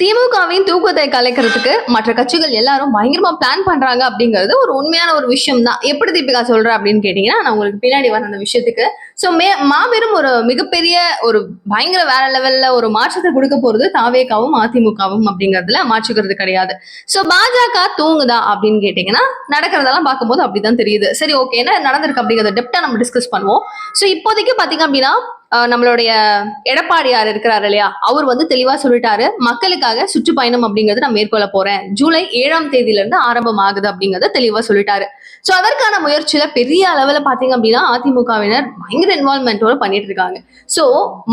திமுகவின் தூக்கத்தை கலைக்கிறதுக்கு மற்ற கட்சிகள் எல்லாரும் பயங்கரமா பிளான் பண்றாங்க அப்படிங்கிறது ஒரு உண்மையான ஒரு விஷயம் தான் எப்படி தீபிகா சொல்ற அப்படின்னு கேட்டீங்கன்னா நான் உங்களுக்கு பின்னாடி வர அந்த விஷயத்துக்கு. ஸோ மே மாபெரும் ஒரு மிகப்பெரிய ஒரு பயங்கர வேற லெவல்ல ஒரு மாற்றத்தை கொடுக்க போறது தாவேகாவும் அதிமுகவும் அப்படிங்கிறதுல மாற்றுக்கிறது கிடையாது. ஸோ பாஜக தூங்குதா அப்படின்னு கேட்டீங்கன்னா நடக்கிறதெல்லாம் பார்க்கும்போது அப்படிதான் தெரியுது. சரி ஓகே என்ன நடந்திருக்கு அப்படிங்கிறத டெப்டா நம்ம டிஸ்கஸ் பண்ணுவோம். ஸோ இப்போதைக்கு பாத்தீங்க அப்படின்னா நம்மளுடைய எடப்பாடியார் இருக்கிறாரு இல்லையா? அவர் வந்து தெளிவா சொல்லிட்டாரு மக்களுக்காக சுற்றுப்பயணம் அப்படிங்கறது நான் மேற்கொள்ள போறேன். ஜூலை ஏழாம் தேதியில இருந்து ஆரம்பம் ஆகுது அப்படிங்கறத தெளிவா சொல்லிட்டாரு. சோ அதற்கான முயற்சியில பெரிய அளவுல பாத்தீங்க அப்படின்னா அதிமுகவினர் பயங்கர இன்வால்மெண்டோட பண்ணிட்டு இருக்காங்க. சோ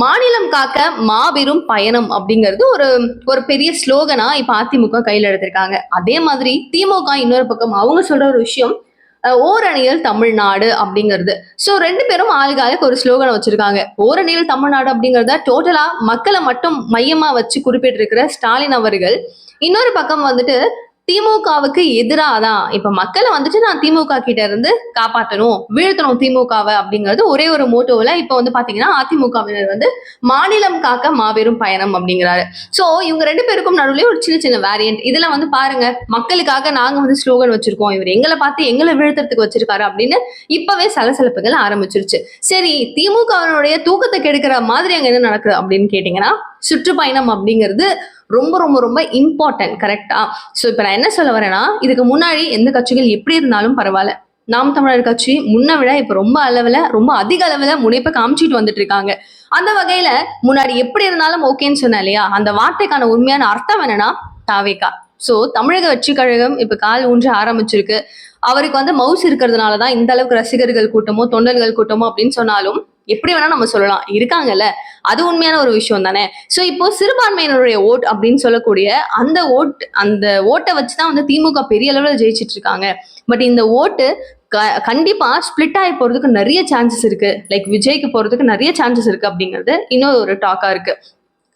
மாநிலம் காக்க மாபெரும் பயணம் அப்படிங்கிறது ஒரு ஒரு பெரிய ஸ்லோகனா இப்ப அதிமுக கையில எடுத்திருக்காங்க. அதே மாதிரி திமுக இன்னொரு பக்கம் அவங்க சொல்ற ஒரு விஷயம் ஓரணியில் தமிழ்நாடு அப்படிங்கிறது. ஸோ ரெண்டு பேரும் ஆளுகாலுக்கு ஒரு ஸ்லோகன் வச்சிருக்காங்க. ஓரணியில் தமிழ்நாடு அப்படிங்கிறத டோட்டலா மக்களை மட்டும் மையமா வச்சு குறிப்பிட்டிருக்கிற ஸ்டாலின் அவர்கள். இன்னொரு பக்கம் வந்துட்டு திமுகவுக்கு எதிராக தான் இப்ப மக்களை வந்துட்டு நான் திமுக கிட்ட இருந்து காப்பாற்றணும் வீழ்த்தணும் திமுகவை அப்படிங்கிறது ஒரே ஒரு மோட்டோவில் இப்ப வந்து பாத்தீங்கன்னா அதிமுகவினர் வந்து மாநிலம் காக்க மாபெரும் பயணம் அப்படிங்கிறாரு. சோ இவங்க ரெண்டு பேருக்கும் நடுவுலயே ஒரு சின்ன சின்ன வேரியன்ட் இதுல வந்து பாருங்க மக்களுக்காக நாங்க வந்து ஸ்லோகன் வச்சிருக்கோம். இவர் எங்களை பார்த்து எங்களை வீழ்த்துறதுக்கு வச்சிருக்காரு அப்படின்னு இப்பவே சலசலப்புகள் ஆரம்பிச்சிருச்சு. சரி திமுகவினுடைய தூக்கத்தை கெடுக்கிற மாதிரி அங்க என்ன நடக்குது அப்படின்னு கேட்டீங்கன்னா சுற்றுப்பயணம் அப்படிங்கிறது ரொம்ப ரொம்ப ரொம்ப இம்பார்ட்டன்ட் கரெக்டா ஸோ இப்போ நான் என்ன சொல்ல வரேன்னா இதுக்கு முன்னாடி எந்த கட்சிகள் எப்படி இருந்தாலும் பரவாயில்ல. நாம் தமிழர் கட்சி முன்ன விட இப்போ ரொம்ப அளவில் ரொம்ப அதிக அளவில் முனைப்பை காமிச்சிட்டு வந்துட்டு இருக்காங்க. அந்த வகையில முன்னாடி எப்படி இருந்தாலும் ஓகேன்னு சொன்னேன் இல்லையா? அந்த வார்த்தைக்கான உண்மையான அர்த்தம் என்னன்னா தாவேக்கா. ஸோ தமிழக வெற்றி கழகம் இப்போ கால் ஊன்ற ஆரம்பிச்சிருக்கு. அவருக்கு வந்து மவுஸ் இருக்கிறதுனால தான் இந்த அளவுக்கு ரசிகர்கள் கூட்டமோ தொண்டர்கள் கூட்டமோ அப்படின்னு சொன்னாலும் எப்படி வேணா நம்ம சொல்லலாம். இருக்காங்கல்ல. அது உண்மையான ஒரு விஷயம் தானே? ஸோ இப்போ சிறுபான்மையினருடைய ஓட் அப்படின்னு சொல்லக்கூடிய அந்த ஓட் அந்த ஓட்டை வச்சு தான் வந்து திமுக பெரிய அளவில் ஜெயிச்சிட்டு இருக்காங்க பட் இந்த ஓட்டு க- கண்டிப்பா ஸ்பிளிட் ஆகி போறதுக்கு நிறைய சான்சஸ் இருக்கு. லைக் விஜய்க்கு போறதுக்கு நிறைய சான்சஸ் இருக்கு அப்படிங்கிறது இன்னொரு ஒரு டாக்கா இருக்கு.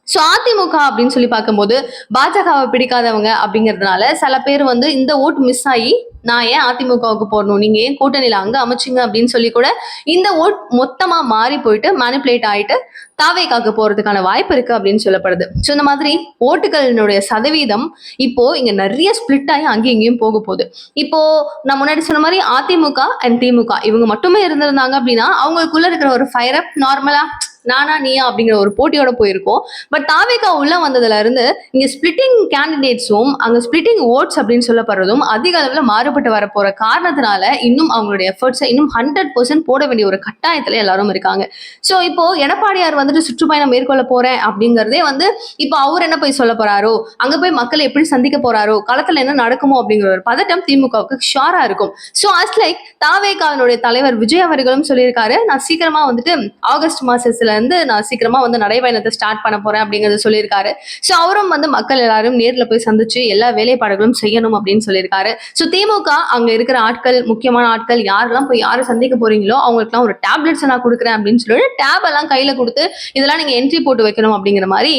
ஸோ அதிமுக அப்படின்னு சொல்லி பார்க்கும்போது பாஜகவை பிடிக்காதவங்க அப்படிங்கிறதுனால சில பேர் வந்து இந்த ஓட்டு மிஸ் ஆகி நான் ஏன் அதிமுகவுக்கு போடணும்? நீங்க ஏன் கூட்டணியில அங்க அமைச்சிங்க அப்படின்னு சொல்லி கூட இந்த ஓட் மொத்தமா மாறி போயிட்டு மேனிப்புலேட் ஆயிட்டு தாவேக்காக்கு போறதுக்கான வாய்ப்பு இருக்கு அப்படின்னு சொல்லப்படுது. ஸோ இந்த மாதிரி ஓட்டுகளினுடைய சதவீதம் இப்போ இங்க நிறைய ஸ்பிளிட் ஆகி அங்கேயும் இங்கேயும் போக போகுது. இப்போ நான் முன்னாடி சொன்ன மாதிரி அதிமுக அண்ட் திமுக இவங்க மட்டுமே இருந்திருந்தாங்க அப்படின்னா அவங்களுக்குள்ள இருக்கிற ஒரு ஃபயர் அப் நார்மலா நானா நீயா அப்படிங்கிற ஒரு போட்டியோட போயிருக்கோம். பட் தாவேகா உள்ள வந்ததுல இருந்து இங்க ஸ்பிளிட்டிங் கேண்டிடேட்ஸும் அங்க ஸ்பிளிட்டிங் ஓட்ஸ் அப்படின்னு சொல்லப்படுறதும் அதிக அளவுல மாறுபட்டு வர போற காரணத்தினால இன்னும் அவங்களுடைய எஃபர்ட்ஸை இன்னும் ஹண்ட்ரட் பர்சன்ட் போட வேண்டிய ஒரு கட்டாயத்துல எல்லாரும் இருக்காங்க. ஸோ இப்போ எடப்பாடியார் வந்துட்டு சுற்றுப்பயணம் மேற்கொள்ள போறேன் அப்படிங்கறதே வந்து இப்போ அவர் என்ன போய் சொல்ல போறாரோ அங்க போய் மக்களை எப்படி சந்திக்க போறாரோ களத்துல என்ன நடக்குமோ அப்படிங்கிற ஒரு பதட்டம் திமுகவுக்கு ஷாரா இருக்கும். ஸோ அஸ் லைக் தாவேகாவினுடைய தலைவர் விஜய் அவர்களும் சொல்லியிருக்காரு நான் சீக்கிரமா வந்துட்டு ஆகஸ்ட் மாசத்துல இருந்து நான் சீக்கிரமா வந்து நடைபயணத்தை ஸ்டார்ட் பண்ண போறேன் அப்படிங்கறத சொல்லியிருக்காரு. ஸோ அவரும் வந்து மக்கள் எல்லாரும் நேர்ல போய் சந்திச்சு எல்லா வேலைப்பாடுகளும் செய்யணும் அப்படின்னு சொல்லியிருக்காரு. ஸோ திமுக அங்க இருக்கிற ஆட்கள் முக்கியமான ஆட்கள் யாரெல்லாம் போய் யாரை சந்திக்க போறீங்களோ அவங்களுக்குலாம் ஒரு டேப்லெட்ஸ் நான் கொடுக்குறேன் அப்படின்னு சொல்லிட்டு டேப் எல்லாம் கையில கொடுத்து இதெல்லாம் நீங்க என்ட்ரி போட்டு வைக்கணும் அப்படிங்கிற மாதிரி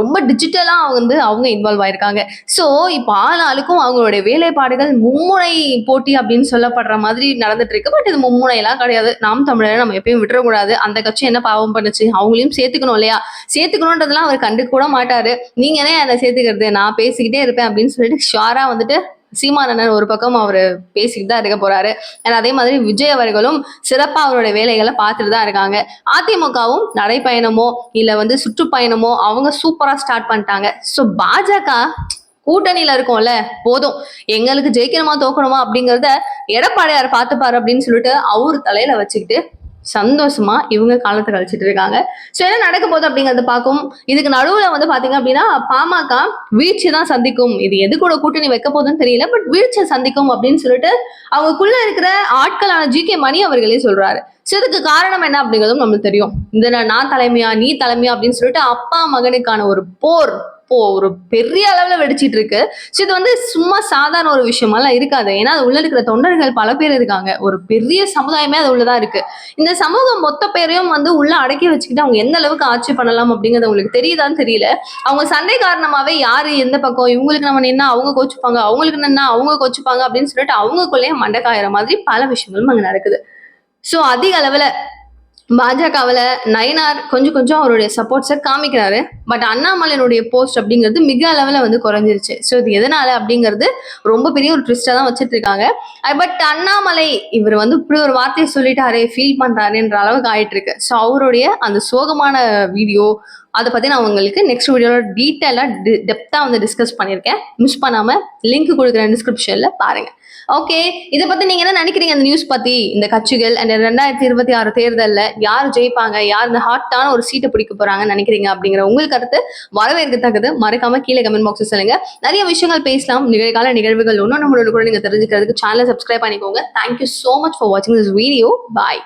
ரொம்ப டிஜிட்டலா வந்து அவங்க இன்வால்வ் ஆயிருக்காங்க. ஸோ இப்போ ஆளாளுக்கும் ஆளுக்கும் அவங்களுடைய வேலைப்பாடுகள் மும்முனை போட்டி அப்படின்னு சொல்லப்படுற மாதிரி நடந்துட்டு இருக்கு. பட் இது மும்முனை எல்லாம் கிடையாது. நாம் தமிழரை நம்ம எப்பயும் விட்டுறக்கூடாது. அந்த கட்சி என்ன பாவம் பண்ணுச்சு அவங்களையும் சேர்த்துக்கணும் இல்லையா? சேர்த்துக்கணுன்றதெல்லாம் அவர் கண்டுக்க கூட மாட்டாரு. நீங்க என்ன அதை சேர்த்துக்கிறது? நான் பேசிக்கிட்டே இருப்பேன் அப்படின்னு சொல்லிட்டு ஷுவரா வந்துட்டு சீமானண்ணன் ஒரு பக்கம் அவர் பேசிக்கிட்டு தான் இருக்க போறாரு. அண்ட் அதே மாதிரி விஜய் அவர்களும் சிறப்பாக அவருடைய வேலைகளை பார்த்துட்டு தான் இருக்காங்க. அதிமுகவும் நடைப்பயணமோ இல்லை வந்து சுற்றுப்பயணமோ அவங்க சூப்பரா ஸ்டார்ட் பண்ணிட்டாங்க. ஸோ பாஜக கூட்டணியில இருக்கோம்ல போதும். எங்களுக்கு ஜெயிக்கணுமா தோக்கணுமா அப்படிங்கிறத எடப்பாடியார் பார்த்துப்பாரு அப்படின்னு சொல்லிட்டு அவர் தலையில வச்சுக்கிட்டு சந்தோஷமா இவங்க காலத்தை கழிச்சிட்டு இருக்காங்க. ஸோ என்ன நடக்க போகுது அப்படிங்கறத பார்க்கும். இதுக்கு நடுவுல வந்து பாத்தீங்க அப்படின்னா பாமக வீழ்ச்சி தான் சந்திக்கும். இது எது கூட கூட்டணி வைக்க போதுன்னு தெரியல பட் வீழ்ச்சியை சந்திக்கும் அப்படின்னு சொல்லிட்டு அவங்களுக்குள்ள இருக்கிற ஆட்களான ஜி கே மணி அவர்களே சொல்றாரு. ஸோ இதுக்கு காரணம் என்ன அப்படிங்கிறதும் நம்மளுக்கு தெரியும். இந்த நா- நான் தலைமையா நீ தலைமையா அப்படின்னு சொல்லிட்டு அப்பா மகனுக்கான ஒரு போர் அப்போ ஒரு பெரிய அளவுல வெடிச்சிட்டு இருக்கு. ஸோ இது வந்து சும்மா சாதாரண ஒரு விஷயமெல்லாம் இருக்காது. ஏன்னா அது உள்ள இருக்கிற தொண்டர்கள் பல பேர் இருக்காங்க. ஒரு பெரிய சமுதாயமே அது உள்ளதான் இருக்கு. இந்த சமூகம் மொத்த பேரையும் வந்து உள்ள அடக்கி வச்சுக்கிட்டு அவங்க எந்த அளவுக்கு ஆட்சி பண்ணலாம் அப்படிங்கிறது உங்களுக்கு தெரியுதான்னு தெரியல. அவங்க சண்டை காரணமாவே யாரு எந்த பக்கம் இவங்களுக்கு நம்ம என்ன அவங்க கோச்சுப்பாங்க அவங்களுக்கு என்ன அவங்க கோச்சுப்பாங்க அப்படின்னு சொல்லிட்டு அவங்களுக்குள்ளேயே மண்டக்காயிற மாதிரி பல விஷயங்களும் அங்க நடக்குது. ஸோ அதிக அளவில் பாஜகவில் நயனார் கொஞ்சம் கொஞ்சம் அவருடைய சப்போர்ட்ஸை காமிக்கிறாரு. பட் அண்ணாமலையினுடைய போஸ்ட் அப்படிங்கிறது மிக அளவில் வந்து குறைஞ்சிருச்சு. ஸோ இது எதனால அப்படிங்கிறது ரொம்ப பெரிய ஒரு ட்விஸ்டாக தான் வச்சுட்டு இருக்காங்க பட் அண்ணாமலை இவர் வந்து இப்படி ஒரு வார்த்தையை சொல்லிட்டாரே ஃபீல் பண்ணுறாருன்ற அளவுக்கு ஆயிட்டு இருக்கு ஸோ அவருடைய அந்த சோகமான வீடியோ அதை பற்றி நான் உங்களுக்கு நெக்ஸ்ட் வீடியோவில் டீட்டெயிலாக டி டெப்த்தாக வந்து டிஸ்கஸ் பண்ணியிருக்கேன். மிஸ் பண்ணாமல் லிங்க் கொடுக்குறேன் டிஸ்கிரிப்ஷனில் பாருங்கள் ஓகே இதை பற்றி நீங்கள் என்ன நினைக்கிறீங்க? அந்த நியூஸ் பற்றி இந்த கட்சிகள் அண்ட் ரெண்டாயிரத்தி இருபத்தி ஆறு தேர்தலில் யார் ஜெயிப்பாங்க? யார் இந்த ஹாட்டான ஒரு சீட்டை பிடிக்க போகிறாங்கன்னு நினைக்கிறீங்க? அப்படிங்கிற உங்களுக்கு கருத்து வரவேற்கத்தக்கது. மறக்காம கீழே கமெண்ட் பாக்ஸில் சொல்லுங்கள் நிறைய விஷயங்கள் பேசலாம். நிகழ்கால நிகழ்வுகள் ஒன்று நம்மளோட கூட நீங்கள் தெரிஞ்சுக்கிறதுக்கு சேனலை சப்ஸ்கிரைப் பண்ணிக்கோங்க. Thank you so much for வாட்சிங் திஸ் வீடியோ பாய்